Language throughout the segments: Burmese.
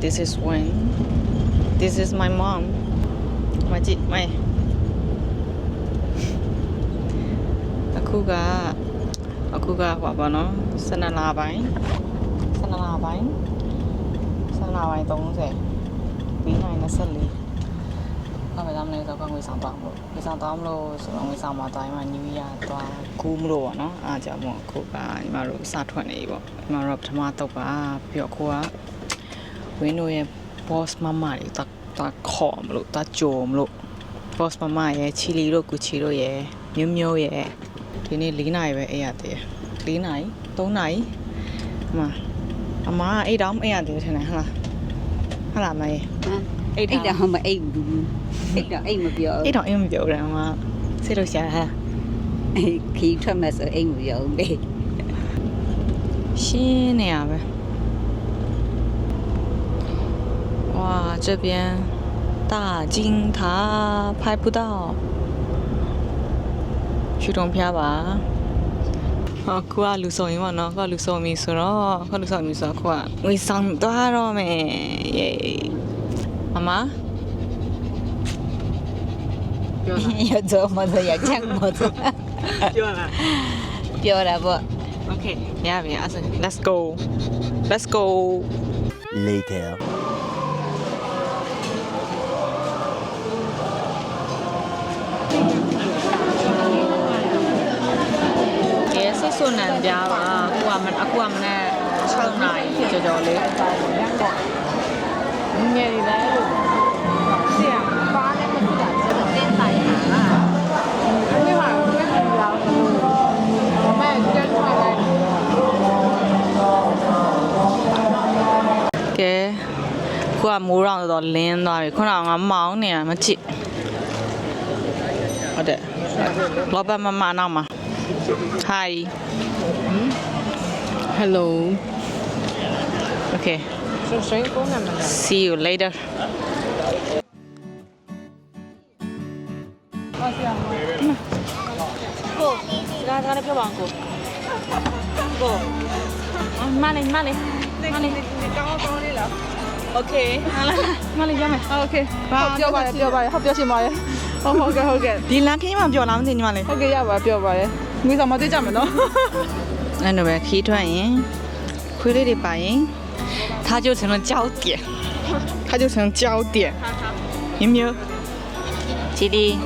this is when this is my mom မကြည့်မဲအခုကအခုကဟောပါနော်12လပိုင်း12လပိုင်း12လပိုင်း30ပြီးနိုင်24ဘာပဲသားမလဲဆိုတော့ငွေဆောင်တော့မလို့ငွေဆောင်တော့မလို့ဆိုတော့ငွေဆောင်မှာတိုင်းမှာ new year သွားကူးမလို့ပေါ့နော်အားကြောင့်မို့အခုကညီမတို့စထွက်နေပြီပေါ့ညီမတို့ပထမတော့ပါပြီးတော့အခုက ဝင်းတို့ရဲ့ boss မမတွေတတခေါ်မလို့တကြုံမလို့ boss မမရဲ့ချီလီတို့ကူချီတို့ရဲ့မျိုးမျိုးရဲ့ဒီနေ့၄နာရီပဲအိပ်ရတယ်၄နာရီ၃နာရီအမအမကအိတ်တောင်မအိပ်ရတယ်ထင်တယ်ဟလားဟလားမရဲ့အိတ်တော့မအိတ်ဘူးအိတ်တော့အိတ်မပြောအိတ်တောင်အိမ်မပြောတယ်အမစိတ်လို့ရှာဟလားအိတ်ခီးထွက်မဲ့ဆိုအိတ်မပြောဘူးလေရှင်းနေရပဲ 这边大金塔拍不到去东漂吧ဟောခုကလူစုံရင်ပေါ့နော်ခုကလူစုံပြီဆိုတော့ခုကလူစုံပြီဆိုတော့ခုကငွေဆောင်သွားတော့မယ်ယေမမပြောလား ရတော့မဆိုရချက်မဆို ပြောလား ပြောတာပေါ့ Okay ရပြီအဲ့ဒါ let's go let's go later. ဆိတ်ဆွနံပြားပါအခုကမအခုကမနေ့6နာရီကြော်ကြော်လေးငယ်လေးလည်းအဲ့လိုဆရာပါလည်းမသိတာကျတော့တင်းဆိုင်တာအဲ့ဒီမှာတွေ့တယ်လားမဲကျန်သွားတယ်ကဲခုကမိုးရောင်တော့လင်းသွားပြီခုနကငါမောင်းနေတာမကြည့်ဟုတ်တယ်လောဘမမနောက်မှာ Hi. Hello. Okay. See you later. Cô, ra ra đây cho bạn cô. Cô. Mang lên, mang lên. Mang lên. Okay. Mang lên cho mày. Okay. ပြောပါရပြောပါရဟုတ်ပြောချင်ပါရဟုတ်ဟုတ်ကဲ့ဟုတ်ကဲ့ဒီလမ်းခင်းမှပြောလာမသိညီမလေးဟုတ်ကဲ့ရပါပြောပါရ 你怎没在家门呢 那那边可以转音回来的白应他就成了焦点。他就成焦点。明明吉利。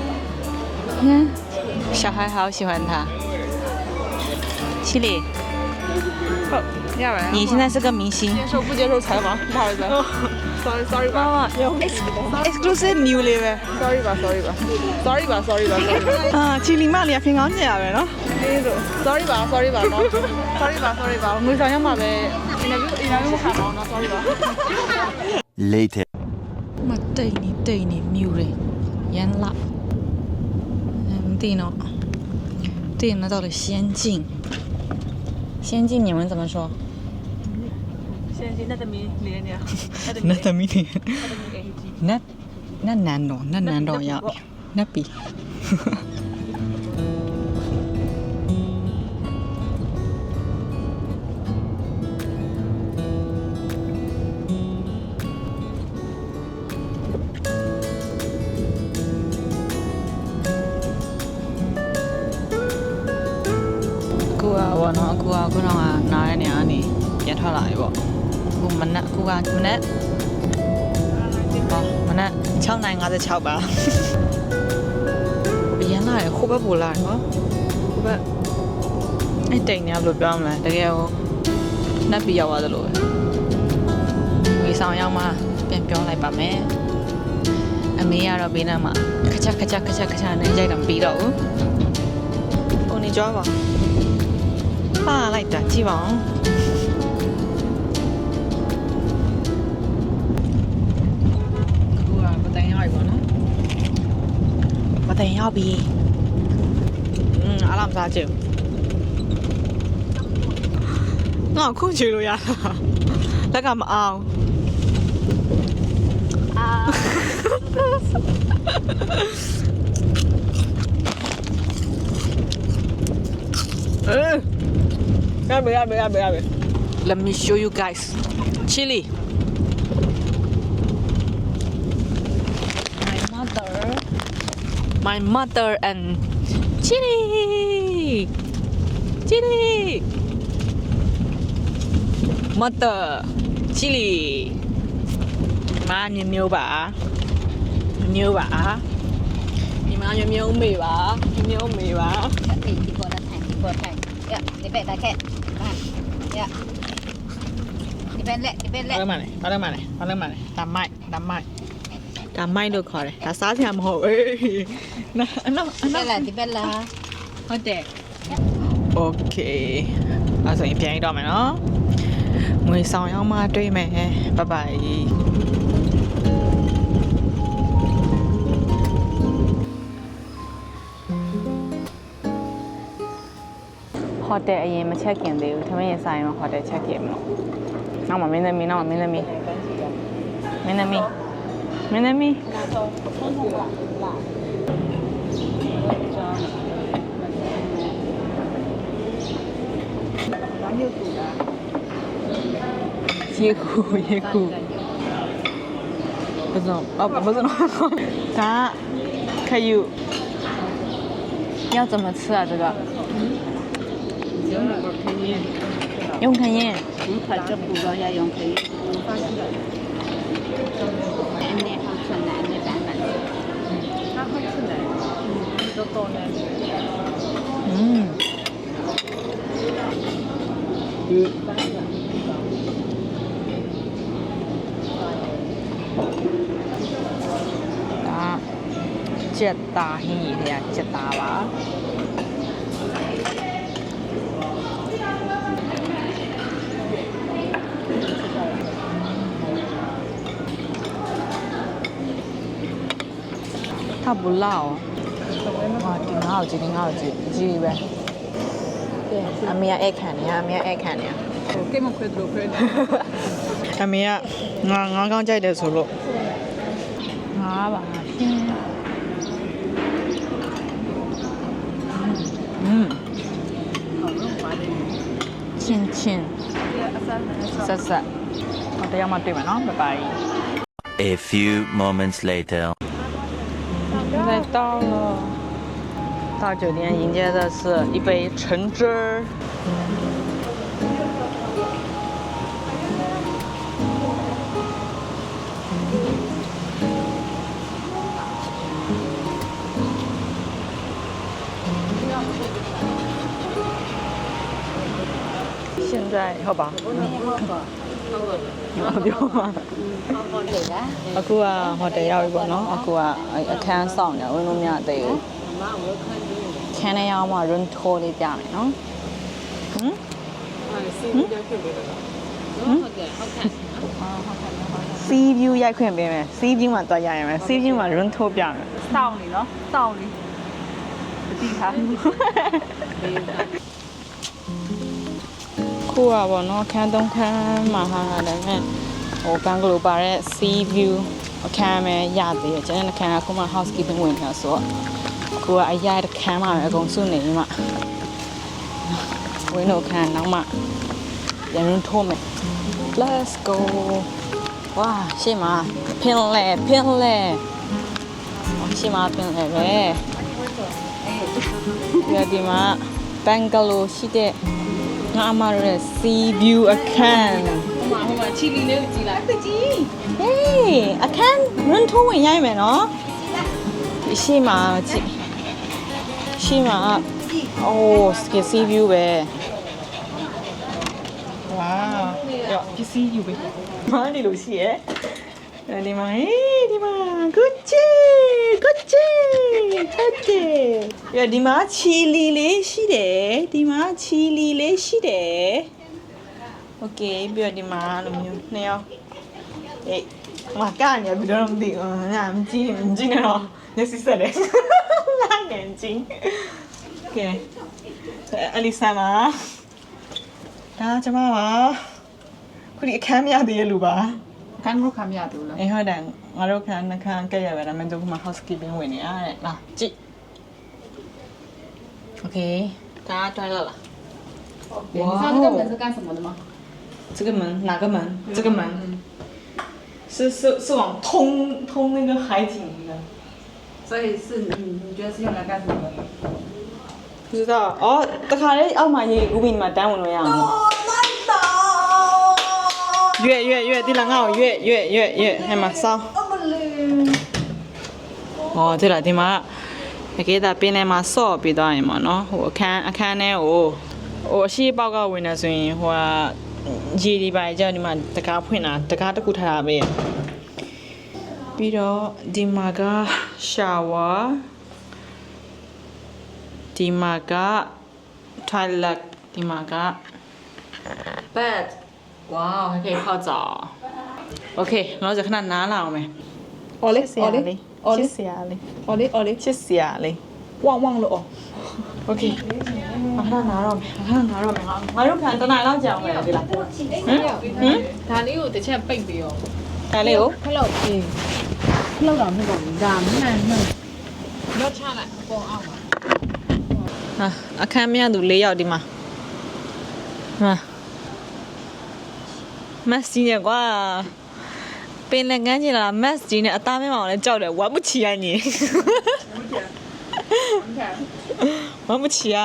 你看小孩好喜欢他七里你现在是个明星。接受不接受采访不好意思。sorry sorry 妈吧妈，exclusive new လေးပဲ sorry 吧 sorry 吧 sorry 吧 sorry 吧 sorry 吧 အာချီလီမလေးကဖင်ကောင်းကြရပဲနော် ဒီလို sorry ပါ sorry ပါနော် sorry ပါ sorry ပါငွေဆောင်ရမှာပဲ interview interview ခံအောင်နော် sorry ပါ Later. မတိတ်နေတိတ်နေမြူတယ်ရန်လာမသိနော်对那到了仙境仙境你们怎么说 น่าจะมีเรียนเนี่ยน่าจะมีน่าจะมีเอน่าน่านานหนอน่านานรอยาวน่าปีกูเอาเนาะกูเอากูนองอะนาเนี่ยนี่เยอะเท่าไหร่บ่ မနက်အခုကမနက်ဟောမနက်6:56ပါအရင်လာရခိုးဘက်ပို့လာနော်ခိုးဘက်အဲ့တိတ်နေဘယ်လိုပြောမလဲတကယ်ဟိုနှက်ပြီးရောက်သွားသလိုပဲဝေဆောင်ရောက်မှပြန်ပြောလိုက်ပါမယ်အမေကတော့ဘေးနားမှာခချက်ခချက်ခချက်ခချက်နဲ့ရိုက်တော့မပြီးတော့ဘူးဟိုနေကြွားပါပါလိုက်တာကြည့်ပါဦးခု ပတိုင်ရောက်ပြီอืมအားလုံးစားကြည့်ငါခုချွေလို့ရလားလက်ကမအောင်အာရမယ်ရမယ်ရမယ်ရမယ် Let me show you guys chili my mother and chili chili mother chili မာမျိုးမျိုးပါမျိုးပါဒီမှာမျိုးမျိုးမေပါမျိုးမေပါ Thì thì vừa là thành thì vừa thành. Dạ, đi về đại kẹt. À, dạ. Đi bên lẹ, đi bên ဘာ lẹ. လို့မလဲဘာလို့မလဲဘာလို့မလဲဒါမိုက်ဒါမိုက် ဒါမိုက်လို့ခေါ်တယ်ဒါစားစရာမဟုတ်ဘူးနော်နော် Đi bên là đi bên là. ဟုတ်တယ် Okay အဲ့ဆိုရင်ပြန်ရတော့မယ်နော်ငွေဆောင်ရောက်မှတွေ့မယ်ဘိုင်ဘိုင်ဟိုတယ်အရင်မချက်ခင်သေးဘူးထမင်းရဆိုင်မှာဟိုတယ်ချက်ခင်မလို့နောက်မှမင်းသမီးနောက်မှမင်းသမီးမင်းသမီး 没得米。也苦也，不是哦，不不是那个，要怎么吃啊？这个？用开盐。用啃盐。用筷子，用开盐。 오토토는 음. 그 아, 쨌다 행이래야 쨌다 와. 他不辣哦。好吃，好吃，你吃呗。对。阿米亚爱看你，阿米亚爱看你。给。阿米亚，我我刚在这走路。我吧，嗯。嗯。亲亲。谢谢。我得要么对，拜拜。A few moments later，现在到了。到酒店迎接的是一杯橙汁儿。现在要把。要不要嘛？阿姑啊，我得要一个喏。阿姑啊，看上了，我弄面得有。 ခုကအခန်းဆောင်နေဝင်လို့မရသေးဘူးခန်းထဲရောက်မှ room tour လေးပြမယ်နော်ဟမ် sea view ရိုက်ခွင့်ပေးမယ် sea view မှာတွားရရမယ် sea view မှာ room tour ပြမယ်စောင်းနေနော်စောင်းနေဒီခါခုကပေါ့နော်အခန်းသုံးခန်းမှာဟာဒါပေမဲ့ဟိုဘန်ဂလိုပါတဲ့ sea view အခန်းပဲရသေးတယ်ကျန်တဲ့အခန်းကခုမှ housekeeping ဝင်နေတာဆိုတော့ အခုကအရာတစ်ခန်းမှာပဲအကုန်စုနေပြီးမှဝင်းတို့ခန်းနောက်မှပြန်ရင်ထိုးမယ် let's go ဝါရှေ့မှာဖင်လဲဖင်လဲရှေ့မှာဖင်လဲပဲဒီကဒီမှာဘန်ဂလိုရှိတဲ့ငါအမတို့ရဲ့ sea view အခန်းဟိုမှာဟိုမှာချီလီလေးကိုကြည့်လိုက်ကြည့်ဟေးအခန်းရန်ထိုးဝင်ရိုက်မယ်နော်ဒီရှိမှာကြည့် ရှိမှာအိုး skin sea view ပဲဝါရောပစ္စည်းယူပဲမားနေလို့ရှိရဲ့ဒီမှာဟေးဒီမှာ Gucci Gucci Gucci ရဒီမှာချီလီလေးရှိတယ်ဒီမှာချီလီလေးရှိတယ် Okay ပြီးတော့ဒီမှာလိုမျိုးနှစ်ယောက်ဟေးမကန်ရပြီးတော့မသိဘူးငါမကြည့်မကြည့်နေတော့ 你是不是辣眼睛？OK，阿丽莎嘛，哪怎么嘛？库里卡米的路吧？卡米罗卡米路了。哎，好嘞，阿罗卡那家家亚维拉曼托马斯基边维尼亚的啦。OK，大家转到了。哇哦！这个门是干什么的吗？这个门哪个门？这个门是是是往通通那个海景的。所以是你你觉得是用来干什么的？不知道အော်တခါလေးအောက်မှာရေကူးပြီးမှတန်းဝင်လို့ရအောင်ရွက်ရွက်ရွက်ဒီလားငါ့ကိုရွက်ရွက်ရွက်ရွက်ဟဲ့မှာစောင်းဟောဒီလားဒီမှာတကယ်ဒါပင်းထဲမှာဆော့ပြီးသွားရင်ပေါ့နော်ဟိုအခန်းအခန်းထဲကိုဟိုအရှိပေါက်ကဝင်နေဆိုရင်ဟိုကရေဒီပါကြောင့်ဒီမှာတကားဖွင့်တာတကားတစ်ခုထားတာပဲ ပြီးတော့ဒီမှာက shower ဒီမှာက toilet ဒီမှာက bed wow ဟဲ့ခေါ့ကြော် okay တော့ခဏနားလာအောင်မယ် ole ole ole ဆရာလေး ole ole ချစ်ဆရာလေးဝေါဝေါလို့ okay အခဏနားတော့မယ်အခဏနားတော့မယ်ငါတို့ခံတနိုင်လောက်ကြာအောင်မယ်ဒီလားဟမ်ဒါလေးကိုတစ်ချက်ပိတ်ပြီးရောဒါလေးကိုခလောက်ပြီး လုတ်တော့မဟုတ်ဘူးဒါမှန်မှန်လောချလိုက်အပေါ်အောင်ပါဟာအခန်းမြတ်သူ၄ယောက်ဒီမှာဟာမက်ဆီနဲ့ကွာပင်လည်းကန်းချင်လာမက်ဆီနဲ့အသားမဲမောင်လည်းကြောက်တယ်ဝါမချီရညင်မမချီရ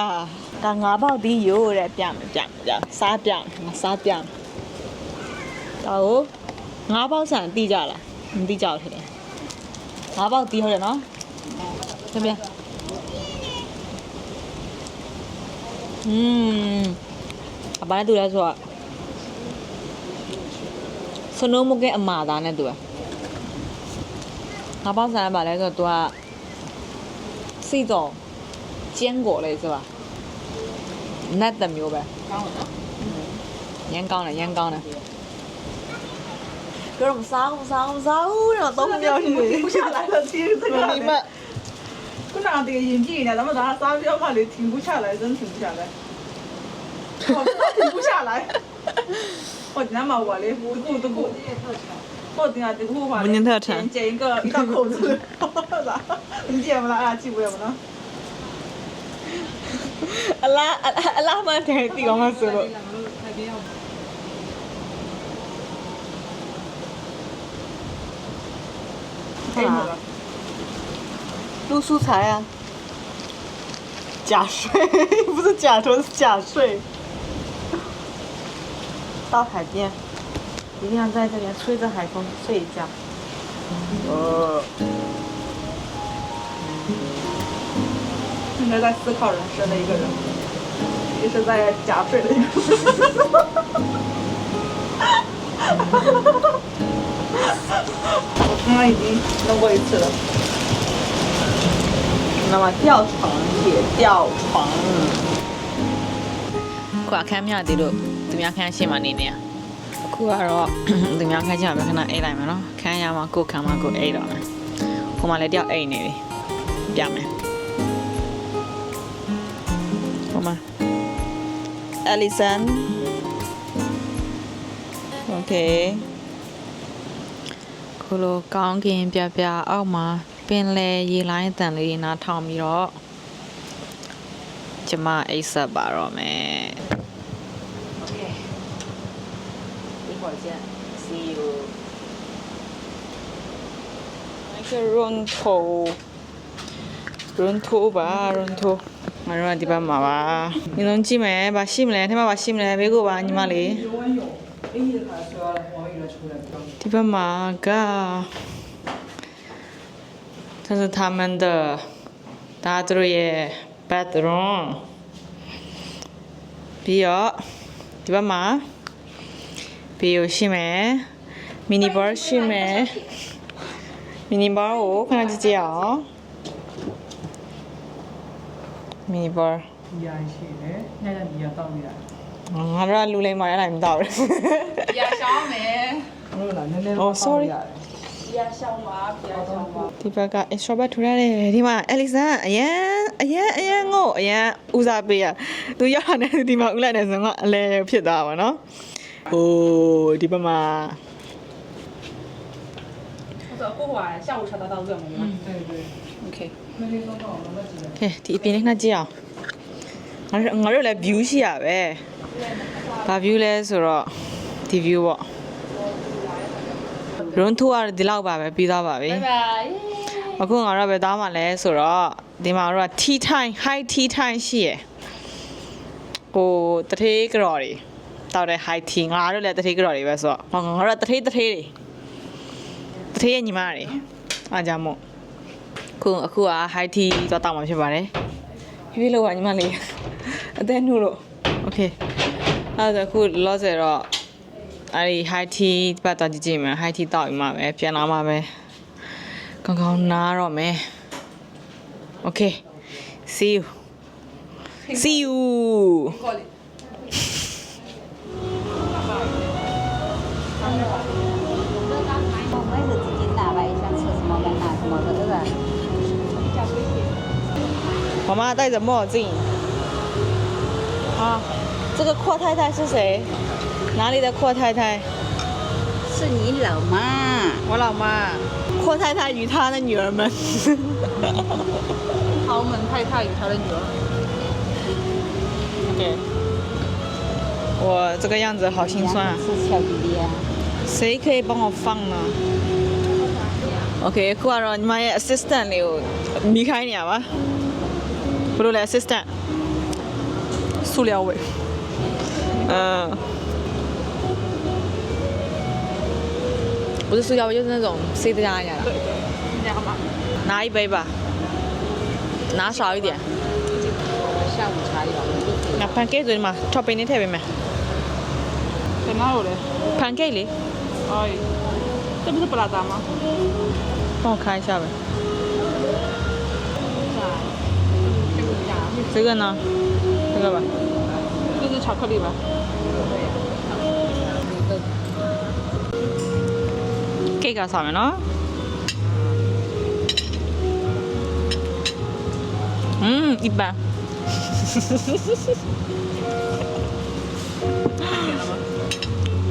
ဒါငါးပေါက်ဒီရိုးတဲ့ပြမယ်ပြမယ်ပြစားပြမယ်စားပြမယ်ဒါကိုငါးပေါက်ဆန်တိကြလားမတိကြဘူးထင်တယ် ငါးပေါက်တီးဟုတ်တယ်နော်ပြန်ပြန်อืมအပန်းတူလဲဆိုတော့စနိုးမကဲအမာသားနဲ့တူอ่ะငါးပေါက်ဆန်ရပါလဲဆိုတော့ तू อ่ะစိတ်တော့ကျင်းကိုလေဆိုပါနတ်တမျိုးပဲကောင်းတယ်နော်ရန်ကောင်းတယ်ရန်ကောင်းတယ် 搁那么烧不烧不烧，然后冻掉去，不下来。了，停不下来。你们，我拿这个饮品呢，那么大烧不要怕的，停不下来，真停不下来。好，停不下来。我今天嘛，我的，我我都不。我顶下这土话，捡捡一个一大口子，你捡不到啊？几不要不到？阿，我们天天地方嘛，不？ ဆိုလို့可以了。录素材啊。假睡不是假头是假睡。到海边，一定要在这边吹着海风睡一觉。呃，现在在思考人生的一个人，也是在假睡的一个人。我刚刚已经弄过一次了。那么吊床也吊床。ခုအခန်းမြတည်လို့သူများခန်းရှင်းမှနေနေရအခုကတော့ သူများခန်းရှင်းမှာပဲခဏအိတ်လိုက်မယ်နော်ခန်းရမှာကိုယ်ခန်းမှာကိုယ်အိတ်တော့မယ်ဟိုမှာလည်းတယောက်အိတ်နေပြီပြမယ်ဟိုမှာ Alison Okay ခုလိုကောင်းကင်ပြပြအောက်မှာပင်လယ်ရေလိုင်းတန်လေးနားထောင်ပြီးတော့ကျမအိတ်ဆက်ပါတော့မယ်โอเคဒီပေါ်ကျ see you မိုက်ကရွန်ထိုရွန်ထိုပါရွန်ထိုမရောဒီပါမှာပါညီလုံးကြည့်မယ်ဘာရှိမလဲထဲမှာဘာရှိမလဲဘေးကိုပါညီမလေးအေးရခါဆို ဒီဘက်မှာက这是他们的ဒါသူတို့ရဲ့ bedroom ပြီးတော့ဒီဘက်မှာဘီယိုရှိမယ် mini bar ရှိမယ် mini bar ကိုခဏကြည့်ကြည့်အောင် mini bar 米呀是的，那个米呀到米呀。 ငါတို့ကလူလိမ္မာရလိုက်မတော့ဘူး 呀，小 美。没有了，那那。 Oh, sorry. 呀，小马，呀，小马。 ဒီဘက်က extrovert ထူရတယ်ဒီမှာ Alexan အရန်အရန်အရန်ငို့အရန်ဦးစားပေးရသူရောက်လာတဲ့ဒီမှာဦးလိုက်နေဆိုတော့အလဲဖြစ်သွားပါတော့ဟိုဒီဘက်မှာ 或者过会儿下午茶到到这嘛？嗯，对对。 okay 那天刚好我们几个。 ကဲဒီအပြင်လေးနှက်ကြည့်အောင်ငါတို့ငါတို့လည်း view ရှိရပဲဘာ view လဲဆိုတော့ဒီ view ပေါ့ room tour ကတော့ဒီလောက်ပါပဲပြီးသွားပါပြီ拜拜。အခုငါတို့ကပဲသားမှလဲဆိုတော့ဒီမှာတို့က tea time high tea time ရှိရယ်ဟိုတထေးကြော်တွေတောက်တဲ့ high tea ငါတို့လည်းတထေးကြော်တွေပဲဆိုတော့ငါတို့ကတထေးတထေးတွေတထေးရဲ့ညီမတွေအားကြောင့်မို့ခုအခုက high tea တော့တောက်မှာဖြစ်ပါတယ်ဖြည်းဖြည်းလောက်ပါညီမလေးအသက်နှုတ်လို့ okay အဲ့ဒါအခုလောဆယ်တော့ အဲ့ဒီ high tea ပတ်တော့ကြည့်ကြည့်မယ် high tea တောက်ပြီးမှပဲပြန်လာမှာပဲကောင်းကောင်းနားတော့မယ် okay see you see you 我们是自己拿来，想吃什么买拿什么的，对吧？妈妈戴着墨镜。啊，这个阔太太是谁？ 哪里的阔太太？是你老妈。我老妈。阔太太与她的女儿们。豪门太太与她的女儿。OK。我这个样子好心酸啊。是啊。谁可以帮我放呢？OK，挂了。你妈呀 assistant 了，离开你吧。不如来 assistant。塑料味。嗯。不是塑胶杯就是那种 c 字加一点对拿一杯吧。拿少一点。下午茶一碗。那看盖子嘛照片的特别美在哪里？嘞看这里。哎。这不是布拉达吗？帮我看一下呗。这个呢？这个吧。这是巧克力吧？上面。嗯，一般。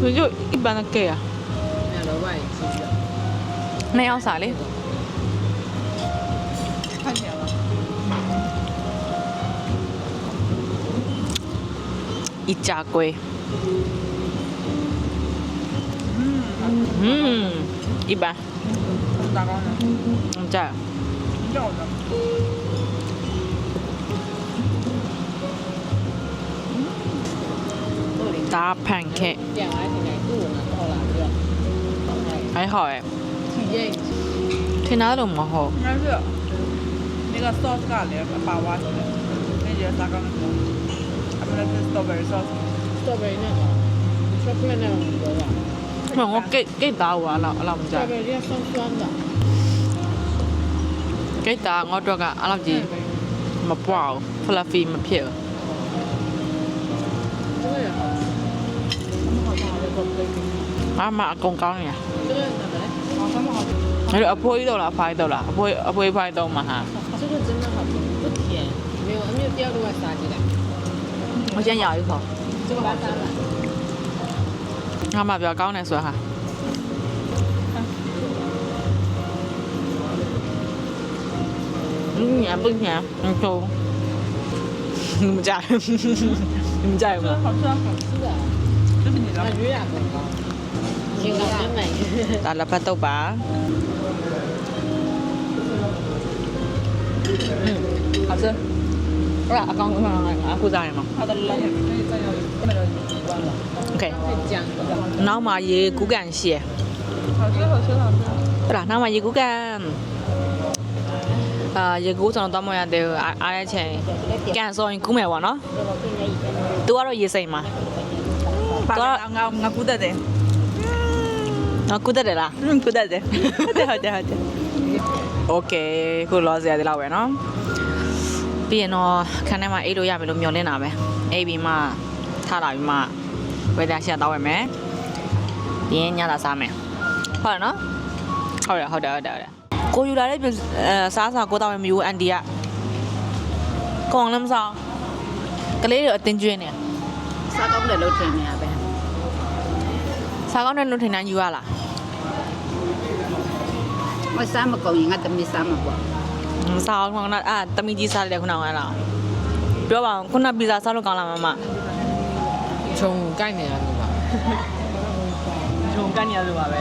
我就一般的给啊。那要啥嘞？看见了。一家龟。嗯 Iba. Takaw na. Ang tsa. Hindi ako lang. Da pancake. Hay ho eh. Thế nào đâu mà hồ? Nghe chưa? Nên là sauce cả lấy bảo hoa rồi. Nên giờ sao con nó? Em lấy strawberry sauce. Strawberry nè. Chocolate nè. 种有吧因为我 gay gay 打我အဲ့လောက်အဲ့လောက်မကြိုက် ？strawberry 要酸酸的。 ဂိတ်တာငေါ့တော့ကအဲ့လောက်ကြီးမပွားဘူး fluffy မဖြစ်ဘူး 这个也好吃。他们好像还在做 baking。 အမအကုန်ကောင်းနေရ 这个哪个嘞？好，他们好吃。 အဲ့တော့အဖိုးကြီးတော့လားအဖိုးကြီးတော့လားအဖိုးအဖိုးဖိုးတော့မှာဟာ 这个真的好吃，不甜，没有没有第二个外撒进来。 我先咬一口这个好吃。 ငါမှပြောကောင်းတယ်ဆိုတာဟာ嗯，也不甜，很臭。你们家，你们家有没有？好吃啊，是的，这是你的那。鱼俩很高。挺高真美。打了巴豆吧。嗯，好吃。好了，刚刚刚刚胡炸嘛。它的辣可以再要那个一关了。 OK，那嘛也骨干些。好吃好吃好吃。对啦，那嘛也骨干。အာရေကူးကျွန်တော်တော့မရသေးဘူးအားရချင်ကန်ဆောရင်ကူးမယ်ပေါ့နော်။ तू ကတော့ရေစိမ်မှာ။ तू ကတော့ငါငါကူးတတ်တယ်။ငါကူးတတ်တယ်လား။ဟင်းကူးတတ်တယ်။ဟုတ်တယ်ဟုတ်တယ်ဟုတ်တယ်။ Okay ကိုလောစရာဒီလောက်ပဲနော်။ပြီးရင်တော့ခန်းထဲမှာအိတ်လို့ရမယ်လို့မျှော်လင့်တာပဲ။အိတ်ပြီးမှထားလာပြီးမှ ဝယ်တာရှက်တော့ဝယ်မယ်ပြီးရင်ညသာစားမယ်ဟုတ်တယ်နော်ဟုတ်တယ်ဟုတ်တယ်ဟုတ်တယ်ဟုတ်တယ်ကိုယူလာတဲ့ပြအဲစားစားကိုတော့မယူအန်တီကကောင်းလည်းမစားကလေးတွေအတင်းကျွင်းနေစားကောင်းတယ်လို့ထင်နေရပဲစားကောင်းတဲ့လူထင်တိုင်းယူရလားမစားမကုန်ရင်ငါတမီးစားမှာပေါ့မစားအောင်ခုနကအာတမီကြီးစားတယ်ခုနကအဲ့လားပြောပါအောင်ခုနပီဇာစားလို့ကောင်းလားမမ ခြုံကြိုက်နေတာလို့ပါဂျုံကန်ရလို့ပါပဲ